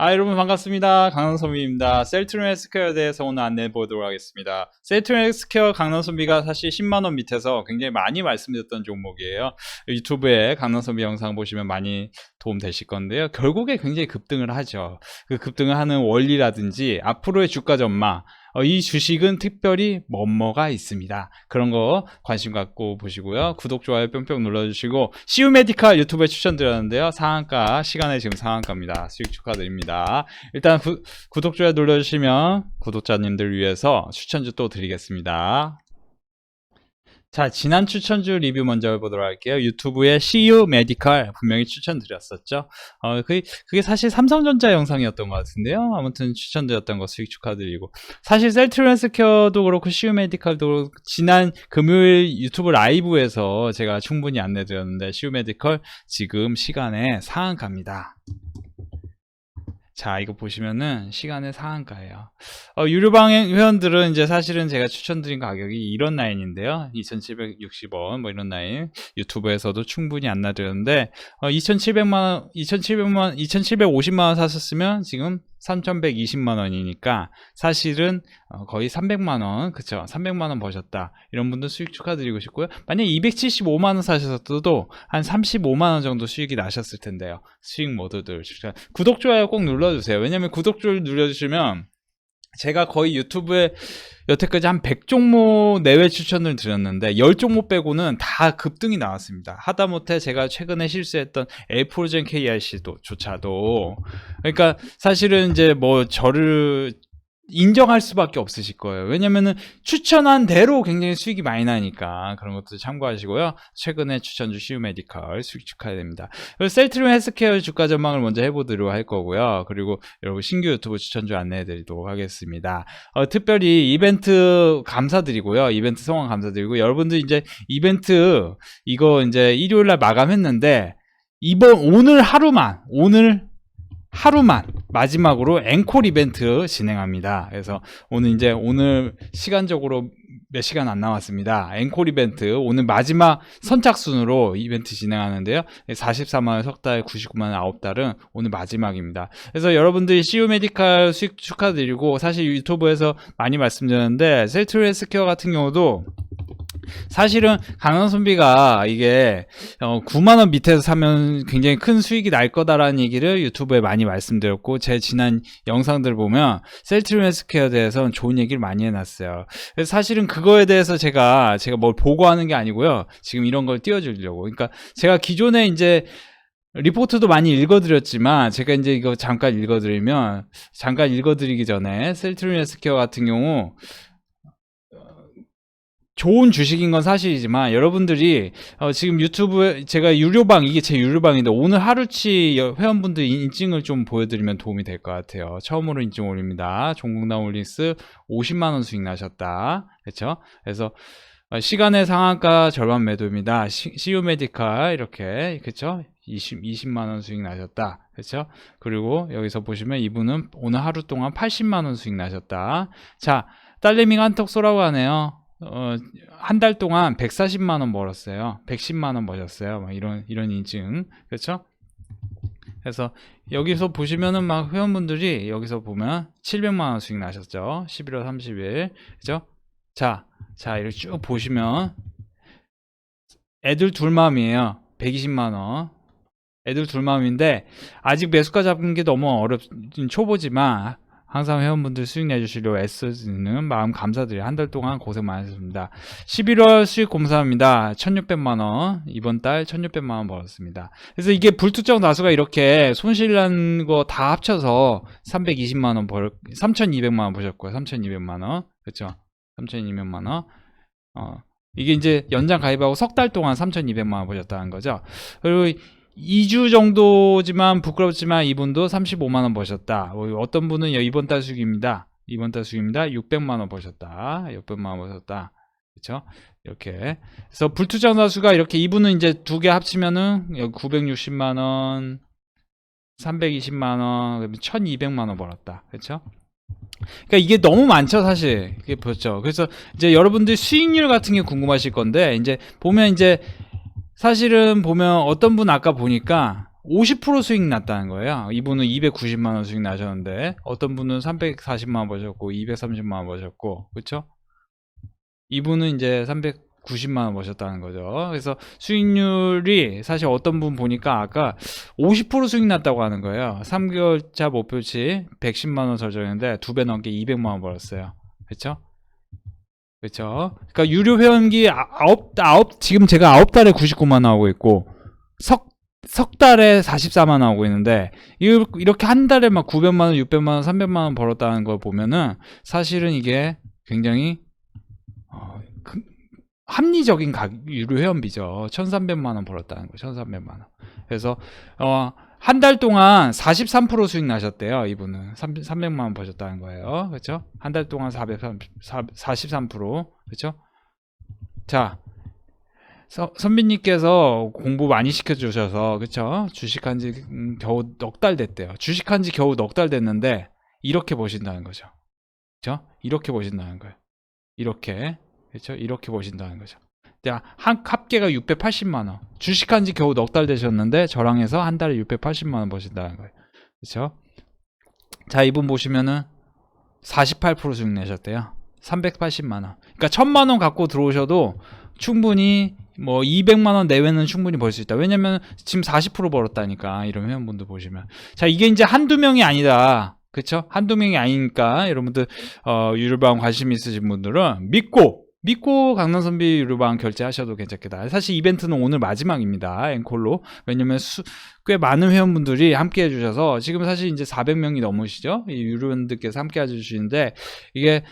아, 여러분 반갑습니다. 강남선비입니다. 셀트론 헬스케어에 대해서 오늘 안내해 보도록 하겠습니다. 셀트론 헬스케어 강남선비가 사실 10만원 밑에서 굉장히 많이 말씀드렸던 종목이에요. 유튜브에 강남선비 영상 보시면 많이 도움 되실 건데요. 결국에 굉장히 급등을 하죠. 그 급등을 하는 원리라든지 앞으로의 주가 전망, 어, 이 주식은 특별히 뭐뭐가 있습니다. 그런 거 관심 갖고 보시고요. 구독, 좋아요 뿅뿅 눌러주시고 메디칼 유튜브에 추천드렸는데요. 상한가, 시간에 지금 상한가입니다. 수익 축하드립니다. 일단 구, 구독, 좋아요 눌러주시면 구독자님들 위해서 추천주 또 드리겠습니다. 자, 지난 추천주 리뷰 먼저 해보도록 할게요. 유튜브에 CU 메디칼 분명히 추천드렸었죠. 어, 그게, 그게 사실 삼성전자 영상이었던 것 같은데요. 아무튼 추천드렸던 거 수익 축하드리고. 사실 셀트렌스케어도 그렇고 CU 그렇고 지난 금요일 유튜브 라이브에서 제가 충분히 안내드렸는데 CU 메디칼 지금 시간에 상한가입니다. 자, 이거 보시면은 시간의 상한가예요. 어, 유료방 회원들은 이제 사실은 제가 추천드린 가격이 이런 라인인데요. 2,760원 뭐 이런 라인 유튜브에서도 충분히 안내드렸는데 어, 2,700만 원, 2,700만 2,750만 원 사셨으면 지금 3,120만 원이니까 사실은 어, 거의 300만 원, 그쵸? 300만 원 버셨다. 이런 분들 수익 축하드리고 싶고요. 만약에 275만 원 사셨어도 한 35만 원 정도 수익이 나셨을 텐데요. 수익 모두들 추천. 구독 좋아요 꼭 눌러주세요. 왜냐면 구독 좋아요 눌러주시면 제가 거의 유튜브에 여태까지 한 100종목 내외 추천을 드렸는데 10종목 빼고는 다 급등이 나왔습니다. 하다못해 제가 최근에 실수했던 에프로젠 KRC도 조차도 그러니까 사실은 이제 뭐 저를 인정할 수밖에 없으실 거예요. 왜냐면은 추천한 대로 굉장히 수익이 많이 나니까 그런 것도 참고하시고요. 최근에 추천주 시우 메디컬 수익. 그리고 셀트리온 헬스케어 주가 전망을 먼저 해보도록 할 거고요. 그리고 여러분 신규 유튜브 추천주 안내해드리도록 하겠습니다. 어, 특별히 이벤트 감사드리고요. 이벤트 성원 감사드리고 여러분들 이제 이벤트 이거 이제 일요일날 마감했는데 이번 오늘 하루만 오늘 하루만 마지막으로 앵콜 이벤트 진행합니다. 그래서 오늘 이제 오늘 시간적으로 몇 시간 안 남았습니다. 앵콜 이벤트 오늘 마지막 선착순으로 이벤트 진행하는데요. 44만 석 달, 99만 9달은 오늘 마지막입니다. 그래서 여러분들이 CU 메디칼 수익 축하드리고 사실 유튜브에서 많이 말씀드렸는데 셀트리 헬스케어 같은 경우도 사실은 강원선비가 이게 어, 9만 원 밑에서 사면 굉장히 큰 수익이 날 거다라는 얘기를 유튜브에 많이 말씀드렸고 제 지난 영상들 보면 셀트리온 헬스케어에 대해서는 좋은 얘기를 많이 해놨어요. 사실은 그거에 대해서 제가 제가 뭘 보고하는 게 아니고요. 지금 이런 걸 띄워주려고. 그러니까 제가 기존에 이제 리포트도 많이 읽어드렸지만 제가 이제 이거 잠깐 읽어드리면 잠깐 읽어드리기 전에 셀트리온 헬스케어 같은 경우 좋은 주식인 건 사실이지만 여러분들이 어, 지금 유튜브에 제가 유료방 이게 제 유료방인데 오늘 하루치 여- 회원분들 인증을 좀 보여드리면 도움이 될 것 같아요. 처음으로 인증 올립니다. 종국나무 홀링스 50만 원 수익 나셨다. 그렇죠? 그래서 어, 시간의 상한가 절반 매도입니다. 시, CU 메디칼 이렇게 그렇죠? 20 20만 원 수익 나셨다. 그렇죠? 그리고 여기서 보시면 이분은 오늘 하루 동안 80만 원 수익 나셨다. 자, 딸내미가 한턱 쏘라고 하네요. 어, 한 달 동안 140만 원 벌었어요. 110만 원 버셨어요. 막 이런 이런 인증. 그렇죠? 그래서 여기서 보시면은 막 회원분들이 여기서 보면 700만 원 수익 나셨죠. 11월 30일. 그죠? 자, 자, 이렇게 쭉 보시면 애들 둘 마음이에요. 120만 원. 애들 둘 마음인데 아직 매수가 잡는 게 너무 어렵 초보지만 항상 회원분들 수익 내주시려고 애쓰는 마음 감사드려요. 한 달 동안 고생 많으셨습니다. 11월 수익 감사합니다. 1600만원. 이번 달 1600만원 벌었습니다. 그래서 이게 불특정 다수가 이렇게 손실난 거 다 합쳐서 320만원 벌, 3200만원 보셨고요. 3200만원. 그쵸? 3200만원. 어, 이게 이제 연장 가입하고 석 달 동안 3200만원 보셨다는 거죠. 그리고 2주 정도지만 부끄럽지만 이분도 35만원 버셨다. 어, 어떤 분은 이번 달 수익입니다. 이번 달 수익입니다. 600만원 버셨다. 600만원 버셨다. 그렇죠? 이렇게. 그래서 불투자 다수가 이렇게 이분은 이제 두 개 합치면은 960만 원, 320만 원, 1200만 원 벌었다. 그렇죠? 그러니까 이게 너무 많죠, 사실. 그게 그렇죠. 그래서 이제 여러분들 수익률 같은 게 궁금하실 건데 이제 보면 이제 사실은 보면 어떤 분 아까 보니까 50% 수익 났다는 거예요. 이분은 290만 원 수익 나셨는데 어떤 분은 340만 원 버셨고 230만 원 버셨고 그렇죠? 이분은 이제 390만 원 버셨다는 거죠. 그래서 수익률이 사실 어떤 분 보니까 아까 50% 수익 났다고 하는 거예요. 3개월차 목표치 110만 원 설정했는데 두 배 넘게 200만 원 벌었어요. 그렇죠? 그렇죠? 그러니까 유료 회원기 아- 아홉 아홉 지금 제가 아홉 달에 99만 원 하고 있고 석 석 달에 44만 원 하고 있는데 이- 이렇게 한 달에 막 900만 원, 600만 원, 300만 원 벌었다는 걸 보면은 사실은 이게 굉장히 어, 그- 합리적인 가 유료 회원비죠. 1,300만 원 벌었다는 거. 1,300만 원. 그래서 어, 한 달 동안 43% 수익 나셨대요. 이분은 3, 300만 원 버셨다는 거예요. 그렇죠? 한 달 동안 430, 43%. 그렇죠? 자, 서, 선비님께서 공부 많이 시켜주셔서 그쵸 주식한 지 음, 겨우 넉 달 됐대요 주식한 지 겨우 넉 달 됐는데 이렇게 보신다는 거죠 그쵸 이렇게 보신다는 거예요 이렇게 그쵸 이렇게 보신다는 거죠 자, 한 합계가 680만 원 주식한 지 겨우 넉 달 되셨는데 저랑 해서 한 달에 680만 원 버신다는 거예요 그쵸 자 이분 보시면은 48% 수익 내셨대요 380만 원 그러니까 1000만 원 갖고 들어오셔도 충분히 뭐 200만 원 내외는 충분히 벌 수 있다. 왜냐면 지금 40% 벌었다니까. 이런 회원분들 보시면. 자, 이게 이제 한두 명이 아니다. 그쵸? 한두 명이 아니니까 여러분들 어, 유료방 관심 있으신 분들은 믿고 믿고 강남 선비 유료방 결제하셔도 괜찮겠다. 사실 이벤트는 오늘 마지막입니다. 앵콜로. 왜냐면 수, 꽤 많은 회원분들이 함께 해주셔서 지금 사실 이제 400명이 넘으시죠? 이 유료원들께서 함께 해주시는데 이게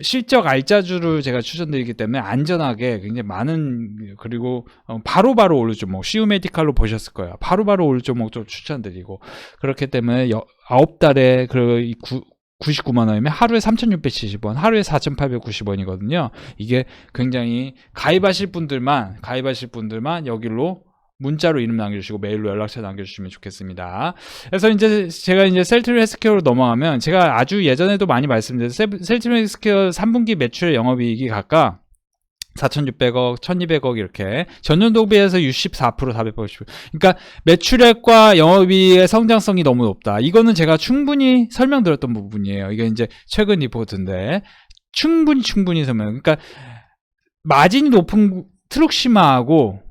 실적 알짜주를 제가 추천드리기 때문에 안전하게 굉장히 많은 그리고 어, 바로 바로 오를 종목 시우 메디칼로 보셨을 거예요. 바로바로 오를 종목 좀 추천드리고 그렇기 때문에 여, 9달에 그 99만 원이면 하루에 3,670원, 하루에 4,890원이거든요. 이게 굉장히 가입하실 분들만 가입하실 분들만 여기로 문자로 이름 남겨주시고 메일로 연락처 남겨주시면 좋겠습니다. 그래서 이제 제가 이제 셀트리 헬스케어로 넘어가면 제가 아주 예전에도 많이 말씀드린 셀트리 헬스케어 3분기 매출 영업이익이 각각 4,600억, 1,200억 이렇게 전년도 비해서 64%, 480%. 그러니까 매출액과 영업이익의 성장성이 너무 높다. 이거는 제가 충분히 설명드렸던 부분이에요. 이게 이제 최근 리포트인데 충분히 충분히 설명. 그러니까 마진이 높은 트룩시마하고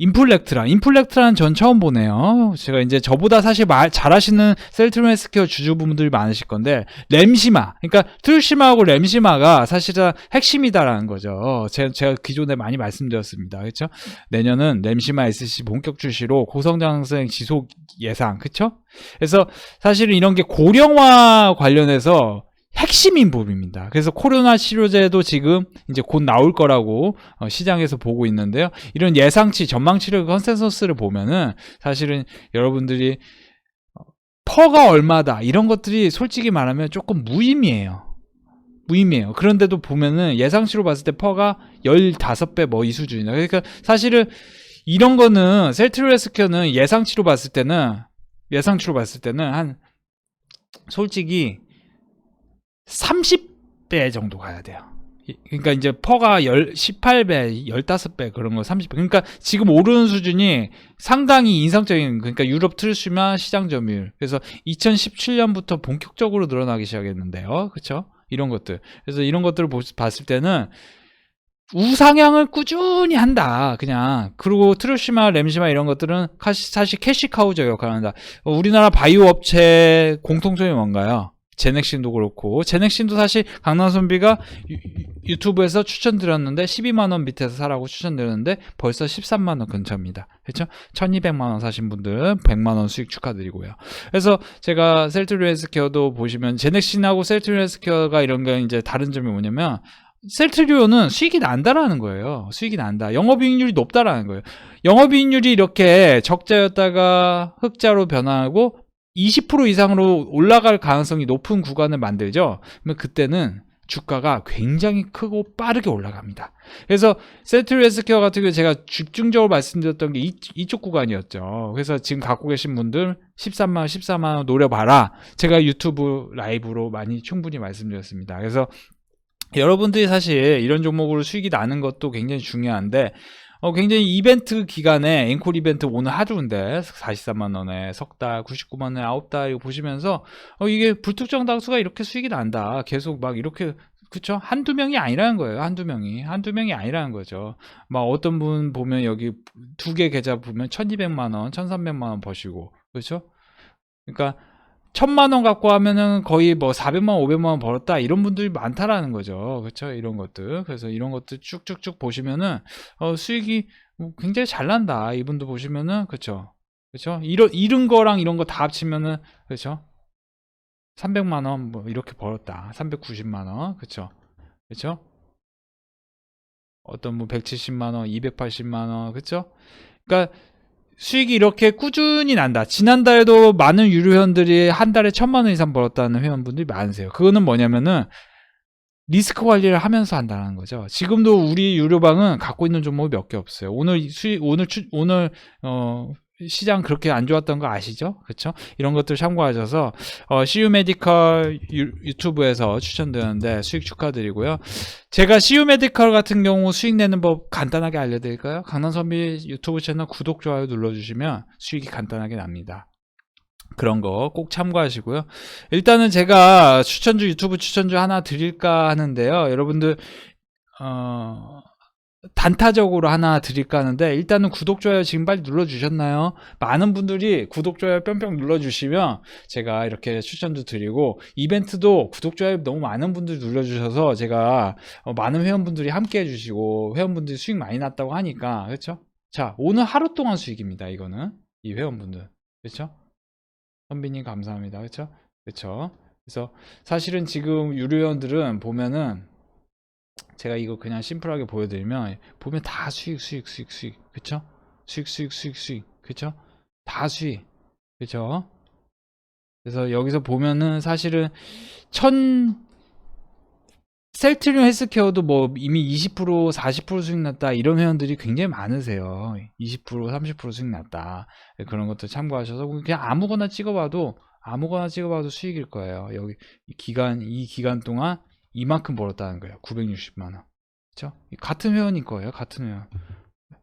인플렉트라, 인플렉트라는 전 처음 보네요. 제가 이제 저보다 사실 말 잘하시는 셀트로메스케어 주주분들이 많으실 건데 램시마, 그러니까 트루시마하고 램시마가 사실은 핵심이다라는 거죠. 제가, 제가 기존에 많이 말씀드렸습니다. 그렇죠? 내년은 램시마 SC 본격 출시로 고성장생 지속 예상, 그렇죠? 그래서 사실은 이런 게 고령화 관련해서 핵심인 부분입니다. 그래서 코로나 치료제도 지금 이제 곧 나올 거라고 어, 시장에서 보고 있는데요. 이런 예상치, 전망치를 컨센서스를 보면은 사실은 여러분들이 어, 퍼가 얼마다 이런 것들이 솔직히 말하면 조금 무의미해요. 무의미해요. 그런데도 보면은 예상치로 봤을 때 퍼가 15배 뭐 이 수준이다. 그러니까 사실은 이런 거는 셀트리스큐는 예상치로 봤을 때는 예상치로 봤을 때는 한 솔직히 30배 정도 가야 돼요. 그러니까 이제 퍼가 10, 18배, 15배 그런 거 30배. 그러니까 지금 오르는 수준이 상당히 인상적인 그러니까 유럽 트루시마 시장 점유율. 그래서 2017년부터 본격적으로 늘어나기 시작했는데요. 그렇죠? 이런 것들. 그래서 이런 것들을 봤을 때는 우상향을 꾸준히 한다. 그냥. 그리고 트루시마, 램시마 이런 것들은 사실 캐시카우저 역할을 한다. 우리나라 바이오 업체 공통점이 뭔가요? 제넥신도 그렇고 제넥신도 사실 강남선비가 유, 튜브에서 추천드렸는데 12만원 밑에서 사라고 추천드렸는데 벌써 13만원 근처입니다 그렇죠 1200만원 사신 분들 100만원 수익 축하드리고요 그래서 제가 셀트리 헬스케어도 보시면 제넥신하고 셀트리 헬스케어가 이런 게 이제 다른 점이 뭐냐면 셀트리오는 수익이 난다라는 거예요. 수익이 난다. 영업이익률이 높다라는 거예요. 영업이익률이 이렇게 적자였다가 흑자로 변화하고 20% 이상으로 올라갈 가능성이 높은 구간을 만들죠. 그러면 그때는 주가가 굉장히 크고 빠르게 올라갑니다. 그래서 세트리 헬스케어 같은 경우 제가 집중적으로 말씀드렸던 게 이, 이쪽 구간이었죠. 그래서 지금 갖고 계신 분들 13만원, 14만 원 노려봐라. 제가 유튜브 라이브로 많이 충분히 말씀드렸습니다. 그래서 여러분들이 사실 이런 종목으로 수익이 나는 것도 굉장히 중요한데 어, 굉장히 이벤트 기간에 앵콜 이벤트 오늘 하루인데 43만 원에 석 달, 99만 원에 아홉 달 이거 보시면서 어, 이게 불특정 다수가 이렇게 수익이 난다. 계속 막 이렇게 그쵸? 한두 명이 아니라는 거예요. 한두 명이. 한두 명이 아니라는 거죠. 막 어떤 분 보면 여기 두 개 계좌 보면 1200만 원, 1300만 원 버시고. 그렇죠? 그러니까 천만 원 갖고 하면은 거의 뭐 400만 원, 500만 원 벌었다 이런 분들이 많다라는 거죠. 그렇죠? 이런 것들. 그래서 이런 것들 쭉쭉쭉 보시면은 어, 수익이 뭐 굉장히 잘 난다. 이분도 보시면은 그렇죠? 그렇죠? 이런 이런 거랑 이런 거 다 합치면은 그렇죠? 300만 원 뭐 이렇게 벌었다. 390만 원. 그렇죠? 그렇죠? 어떤 뭐 170만 원, 280만 원. 그렇죠? 그러니까 수익이 이렇게 꾸준히 난다. 지난달에도 많은 유료 회원들이 한 달에 천만 원 이상 벌었다는 회원분들이 많으세요. 그거는 뭐냐면은 리스크 관리를 하면서 한다는 거죠. 지금도 우리 유료방은 갖고 있는 종목이 몇 개 없어요. 오늘 수익 오늘 추, 오늘 어 시장 그렇게 안 좋았던 거 아시죠? 그렇죠? 이런 것들 참고하셔서 어, CU 메디컬 유, 유튜브에서 추천드렸는데 수익 축하드리고요. 제가 CU 메디컬 같은 경우 수익 내는 법 간단하게 알려드릴까요? 강남선비 유튜브 채널 구독 좋아요 눌러주시면 수익이 간단하게 납니다. 그런 거 꼭 참고하시고요. 일단은 제가 추천주 유튜브 추천주 하나 드릴까 하는데요. 여러분들 어, 단타적으로 하나 드릴까 하는데 일단은 구독 좋아요 지금 빨리 눌러 주셨나요? 많은 분들이 구독 좋아요 뿅뿅 눌러 주시면 제가 이렇게 추천도 드리고 이벤트도 구독 좋아요 너무 많은 분들이 눌러 주셔서 제가 어, 많은 회원분들이 함께 해 주시고 회원분들이 수익 많이 났다고 하니까 그렇죠? 자 오늘 하루 동안 수익입니다 이거는 이 회원분들 그렇죠? 선비님 감사합니다 그렇죠? 그렇죠? 그래서 사실은 지금 유료 회원들은 보면은 제가 이거 그냥 심플하게 보여드리면 보면 다 수익 수익 수익 수익 그쵸? 수익 수익 수익 수익 그쵸? 다 수익 그쵸? 그래서 여기서 보면은 사실은 천 셀트리온 헬스케어도 뭐 이미 20% 40% 수익 났다 이런 회원들이 굉장히 많으세요 20% 30% 수익 났다 그런 것들 참고하셔서 그냥 아무거나 찍어봐도 아무거나 찍어봐도 수익일 거예요 여기 이 기간 이 기간 동안 이만큼 벌었다는 거예요. 960만 원. 그렇죠? 같은 회원일 거예요. 같은 회원.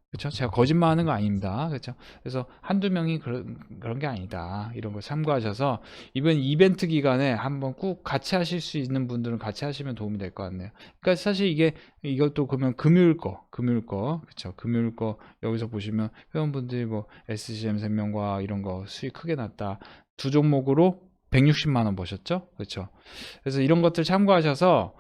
그렇죠? 제가 거짓말하는 거 아닙니다. 그렇죠? 그래서 한두 명이 그런 그런 게 아니다. 이런 거 참고하셔서 이번 이벤트 기간에 한번 꼭 같이 하실 수 있는 분들은 같이 하시면 도움이 될 것 같네요. 그러니까 사실 이게 이것도 그러면 금요일 거, 금요일 거, 그렇죠? 금요일 거 여기서 보시면 회원분들이 뭐 SCM 생명과 이런 거 수익 크게 났다. 두 종목으로 160만 원 버셨죠? 그렇죠. 그래서 이런 것들 참고하셔서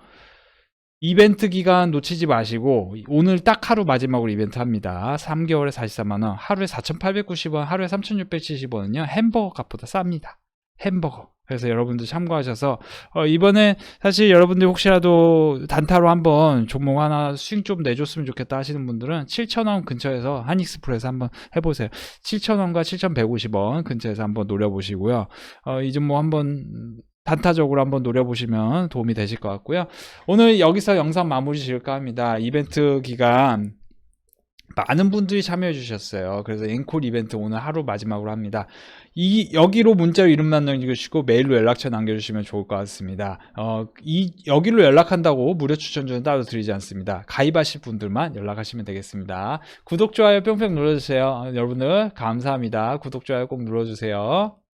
이벤트 기간 놓치지 마시고 오늘 딱 하루 마지막으로 이벤트 합니다. 3개월에 44만 원, 하루에 4,890원, 하루에 3,670원은요. 햄버거 값보다 쌉니다. 햄버거. 그래서 여러분들 참고하셔서 어, 이번에 사실 여러분들 혹시라도 단타로 한번 종목 하나 수익 좀 내줬으면 좋겠다 하시는 분들은 7,000원 근처에서 한익스프레스 한번 해보세요. 7,000원과 7,150원 근처에서 한번 노려보시고요. 어, 이 종목 한번 단타적으로 한번 노려보시면 도움이 되실 것 같고요. 오늘 여기서 영상 마무리 지을까 합니다. 이벤트 기간 많은 분들이 참여해 주셨어요. 그래서 앵콜 이벤트 오늘 하루 마지막으로 합니다. 이 여기로 문자로 이름만 남겨주시고 메일로 연락처 남겨주시면 좋을 것 같습니다. 어, 이 여기로 연락한다고 무료 추천주는 따로 드리지 않습니다. 가입하실 분들만 연락하시면 되겠습니다. 구독 좋아요 뿅뿅 눌러주세요. 여러분들 감사합니다. 구독 좋아요 꼭 눌러주세요.